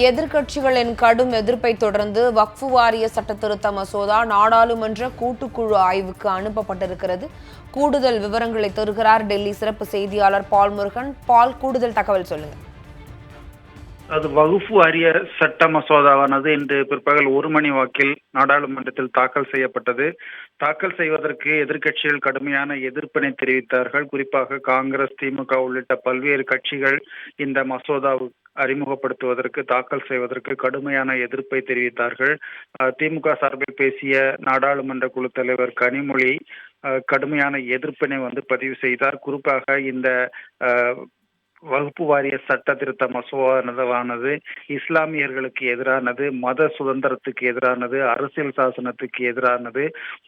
எதிர்க்கட்சிகளின் கடும் எதிர்ப்பை தொடர்ந்து வக்ஃபு வாரிய சட்ட திருத்த மசோதா நாடாளுமன்ற கூட்டுக்குழு ஆய்வுக்கு அனுப்பப்பட்டிருக்கிறது. கூடுதல் விவரங்களை தருகிறார் டெல்லி சிறப்பு செய்தியாளர் பால் முருகன். பால் கூடுதல் தகவல் சொல்லுங்க. அது வகுப்பு வாரிய சட்ட மசோதாவானது இன்று பிற்பகல் ஒரு மணி வாக்கில் நாடாளுமன்றத்தில் தாக்கல் செய்யப்பட்டது. தாக்கல் செய்வதற்கு எதிர்க்கட்சிகள் கடுமையான எதிர்ப்பினை தெரிவித்தார்கள். குறிப்பாக காங்கிரஸ் திமுக உள்ளிட்ட பல்வேறு கட்சிகள் இந்த மசோதாவுக்கு அறிமுகப்படுத்துவதற்கு தாக்கல் செய்வதற்கு கடுமையான எதிர்ப்பை தெரிவித்தார்கள். திமுக சார்பில் பேசிய நாடாளுமன்ற குழு தலைவர் கனிமொழி கடுமையான எதிர்ப்பினை வந்து பதிவு செய்தார். குறிப்பாக இந்த வகுப்பு வாரிய சட்ட திருத்த மசோதானது இஸ்லாமியர்களுக்கு எதிரானது மத சுதந்திரத்துக்கு எதிரானது அரசியல் சாசனத்துக்கு எதிரானது.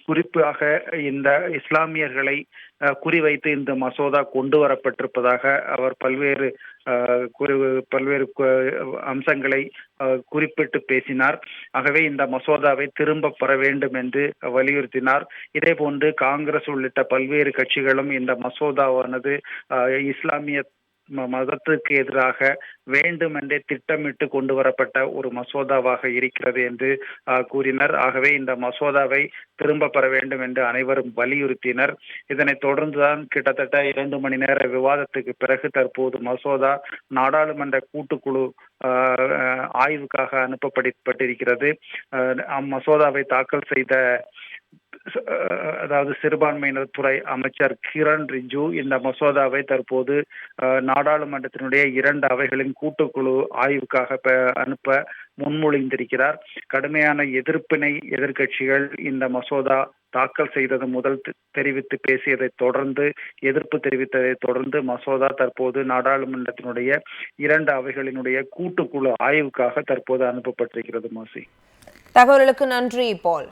குறிப்பாக இந்த இஸ்லாமியர்களை குறிவைத்து இந்த மசோதா கொண்டு வரப்பட்டிருப்பதாக அவர் பல்வேறு அஹ், பல்வேறு அம்சங்களை அஹ், குறிப்பிட்டு பேசினார். ஆகவே இந்த மசோதாவை திரும்ப பெற வேண்டும் என்று வலியுறுத்தினார். இதே போன்று காங்கிரஸ் உள்ளிட்ட பல்வேறு கட்சிகளும் இந்த மசோதாவானது அஹ், இஸ்லாமிய மதத்துக்கு எதிராக வேண்டுமென்றே திட்டமிட்டு கொண்டு வரப்பட்ட ஒரு மசோதாவாக இருக்கிறது என்று கூறினர். ஆகவே இந்த மசோதாவை திரும்ப பெற வேண்டும் என்று அனைவரும் வலியுறுத்தினர். இதனைத் தொடர்ந்துதான் கிட்டத்தட்ட இரண்டு மணி நேர விவாதத்துக்கு பிறகு தற்போது மசோதா நாடாளுமன்ற கூட்டுக்குழு அஹ், ஆய்வுக்காக அனுப்பப்பட்டிருக்கிறது அஹ், அம்மசோதாவை தாக்கல் செய்த அதாவது சிறுபான்மையினர் துறை அமைச்சர் கிரண் ரிஜு இந்த மசோதாவை தற்போது நாடாளுமன்றத்தினுடைய இரண்டு அவைகளின் கூட்டுக்குழு ஆய்வுக்காக அனுப்ப முன்மொழிந்திருக்கிறார். கடுமையான எதிர்ப்பினை எதிர்க்கட்சிகள் இந்த மசோதா தாக்கல் செய்தது முதல் தெரிவித்து பேசியதை தொடர்ந்து எதிர்ப்பு தெரிவித்ததை தொடர்ந்து மசோதா தற்போது நாடாளுமன்றத்தினுடைய இரண்டு அவைகளினுடைய கூட்டுக்குழு ஆய்வுக்காக தற்போது அனுப்பப்பட்டிருக்கிறது மாசி. தகவல்களுக்கு நன்றி பால்.